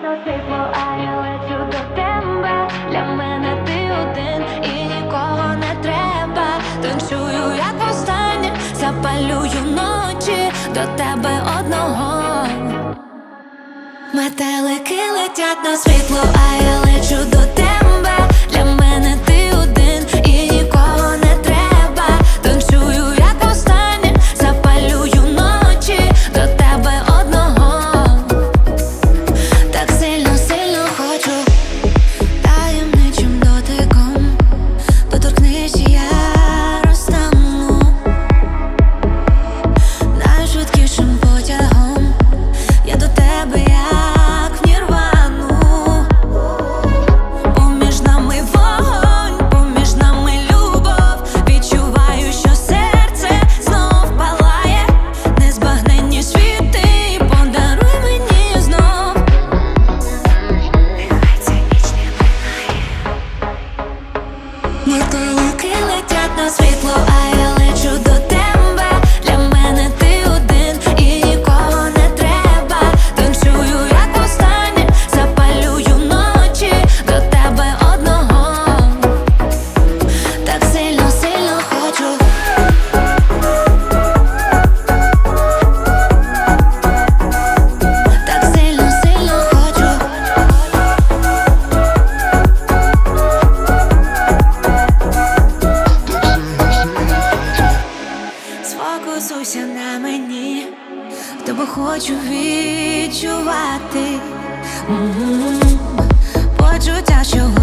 світло, а я лечу до тебе. Для мене ти один і нікого не треба. Танцюю, як востаннє, запалюю ночі до тебе одного. Метелики летять на світло, а я лечу до тебе. Метелики Сфокусуйся на мені, тебе хочу відчувати. М. Почуття, що в глибині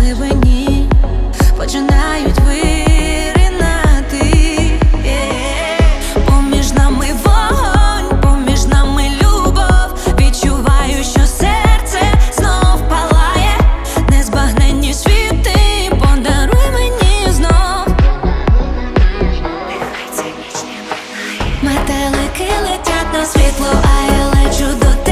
Метелики летять на світло, а я лечу до тебе